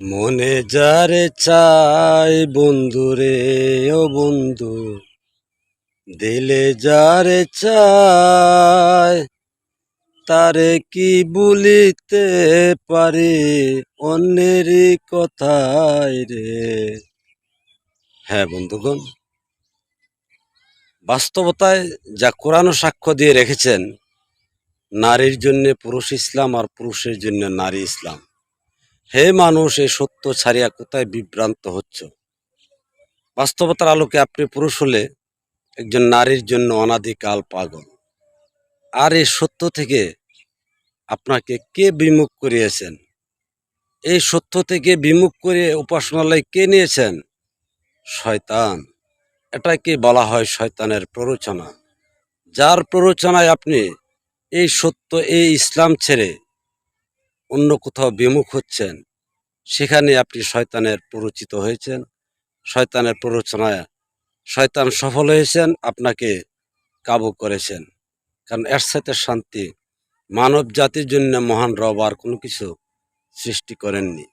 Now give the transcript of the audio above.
মনে যারে চাই বন্ধুরে ও বন্ধু। দিলে যারে চাই, তারে কি বলিতে পারি? অন্যেরই কথাই রে। হ্যাঁ বন্ধুগণ, বাস্তবতায় যা কোরআন সাক্ষ্য দিয়ে রেখেছেন, নারীর জন্য পুরুষ ইসলাম আর পুরুষের জন্য নারী ইসলাম। হে মানুষ এই সত্য ছাড়িয়া কোথায় বিভ্রান্ত হচ্ছ? বাস্তবতার আলোকে আপনি পুরুষ হলে একজন নারীর জন্য অনাদিকাল পাগল। আর এই সত্য থেকে আপনাকে কে বিমুখ করিয়েছেন? এই সত্য থেকে বিমুখ করে উপাসনালয় কে নিয়েছেন? শয়তান। এটাকে বলা হয় শয়তানের প্ররোচনা? যার প্ররোচনায় আপনি এই সত্য, এই ইসলাম ছেড়ে অন্য কোথাও বিমুখ হচ্ছেন, সেখানে আপনি শয়তানের প্ররোচিত হয়েছেন। শয়তানের প্ররোচনায় শয়তান সফল হয়েছেন, আপনাকে কাবু করেছেন। কারণ এর সাথে শান্তি মানব জাতির জন্য মহান রব আর কোনো কিছু সৃষ্টি করেননি।